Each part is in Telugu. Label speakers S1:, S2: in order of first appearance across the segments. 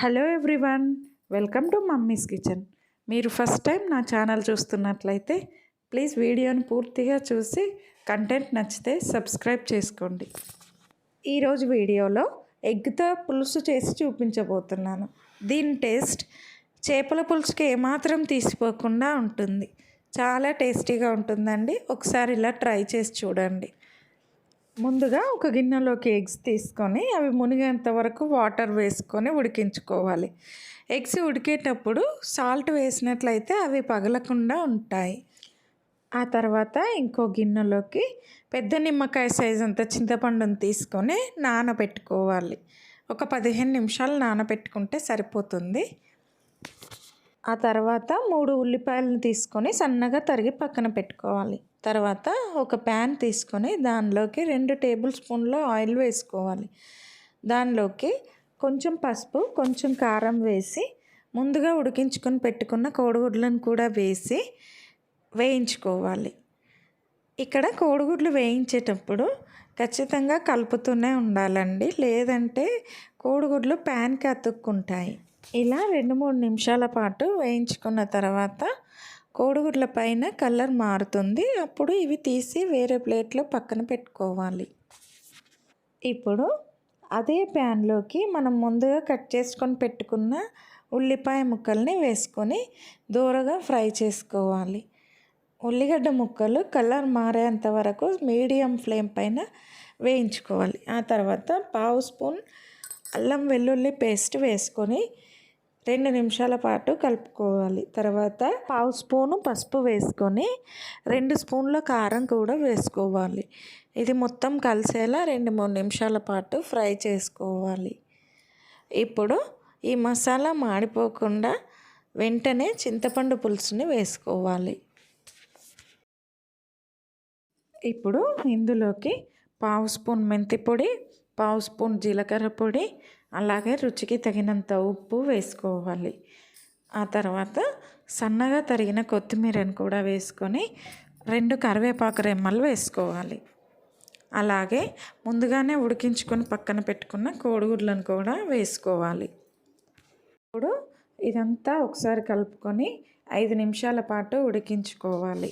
S1: Hello everyone welcome to mummy's kitchen. మీరు ఫస్ట్ టైం నా ఛానల్ చూస్తున్నట్లయితే ప్లీజ్ వీడియోని పూర్తిగా చూసి కంటెంట్ నచ్చితే సబ్స్క్రైబ్ చేసుకోండి. ఈరోజు వీడియోలో ఎగ్తో పులుసు చేసి చూపించబోతున్నాను. దీని టేస్ట్ చేపల పులుసుకి ఏమాత్రం తీసిపోకుండా ఉంటుంది. చాలా టేస్టీగా ఉంటుందండి. ఒకసారి ఇలా ట్రై చేసి చూడండి. ముందుగా ఒక గిన్నెలోకి ఎగ్స్ తీసుకొని అవి మునిగేంత వరకు వాటర్ వేసుకొని ఉడికించుకోవాలి. ఎగ్స్ ఉడికేటప్పుడు సాల్ట్ వేసినట్లయితే అవి పగలకుండా ఉంటాయి. ఆ తర్వాత ఇంకో గిన్నెలోకి పెద్ద నిమ్మకాయ సైజ్ అంత చింతపండుని తీసుకొని నానబెట్టుకోవాలి. ఒక పదిహేను నిమిషాలు నానబెట్టుకుంటే సరిపోతుంది. ఆ తర్వాత మూడు ఉల్లిపాయలను తీసుకొని సన్నగా తరిగి పక్కన పెట్టుకోవాలి. తర్వాత ఒక ప్యాన్ తీసుకొని దానిలోకి రెండు టేబుల్ స్పూన్ల ఆయిల్ వేసుకోవాలి. దానిలోకి కొంచెం పసుపు కొంచెం కారం వేసి ముందుగా ఉడికించుకొని పెట్టుకున్న కోడిగుడ్లను కూడా వేసి వేయించుకోవాలి. ఇక్కడ కోడిగుడ్లు వేయించేటప్పుడు ఖచ్చితంగా కలుపుతూనే ఉండాలండి. లేదంటే కోడిగుడ్లు ప్యాన్కి అతుక్కుంటాయి. ఇలా రెండు మూడు నిమిషాల పాటు వేయించుకున్న తర్వాత కోడిగుడ్ల పైన కలర్ మారుతుంది. అప్పుడు ఇవి తీసి వేరే ప్లేట్లో పక్కన పెట్టుకోవాలి. ఇప్పుడు అదే ప్యాన్లోకి మనం ముందుగా కట్ చేసుకొని పెట్టుకున్న ఉల్లిపాయ ముక్కల్ని వేసుకొని దూరగా ఫ్రై చేసుకోవాలి. ఉల్లిగడ్డ ముక్కలు కలర్ మారేంత వరకు మీడియం ఫ్లేమ్ పైన వేయించుకోవాలి. ఆ తర్వాత పావు స్పూన్ అల్లం వెల్లుల్లి పేస్ట్ వేసుకొని రెండు నిమిషాల పాటు కలుపుకోవాలి. తర్వాత పావు స్పూను పసుపు వేసుకొని రెండు స్పూన్ల కారం కూడా వేసుకోవాలి. ఇది మొత్తం కలిసేలా రెండు మూడు నిమిషాల పాటు ఫ్రై చేసుకోవాలి. ఇప్పుడు ఈ మసాలా మాడిపోకుండా వెంటనే చింతపండు పులుసుని వేసుకోవాలి. ఇప్పుడు ఇందులోకి పావు స్పూన్ మెంతి పొడి పావు స్పూన్ జీలకర్ర పొడి అలాగే రుచికి తగినంత ఉప్పు వేసుకోవాలి. ఆ తర్వాత సన్నగా తరిగిన కొత్తిమీరను కూడా వేసుకొని రెండు కరివేపాకు రెమ్మలు వేసుకోవాలి. అలాగే ముందుగానే ఉడికించుకొని పక్కన పెట్టుకున్న కోడిగుడ్లను కూడా వేసుకోవాలి. ఇప్పుడు ఇదంతా ఒకసారి కలుపుకొని ఐదు నిమిషాల పాటు ఉడికించుకోవాలి.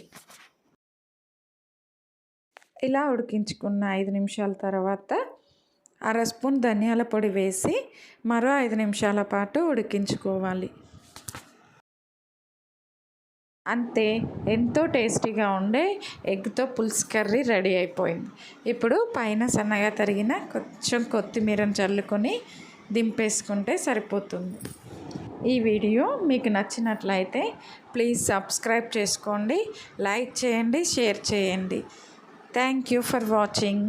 S1: ఇలా ఉడికించుకున్న ఐదు నిమిషాల తర్వాత అర స్పూన్ ధనియాల పొడి వేసి మరో ఐదు నిమిషాల పాటు ఉడికించుకోవాలి. అంతే ఎంతో టేస్టీగా ఉండే ఎగ్తో పులుసు కర్రీ రెడీ అయిపోయింది. ఇప్పుడు పైన సన్నగా తరిగిన కొంచెం కొత్తిమీరను చల్లుకొని దింపేసుకుంటే సరిపోతుంది. ఈ వీడియో మీకు నచ్చినట్లయితే ప్లీజ్ సబ్స్క్రైబ్ చేసుకోండి లైక్ చేయండి షేర్ చేయండి. Thank you for watching.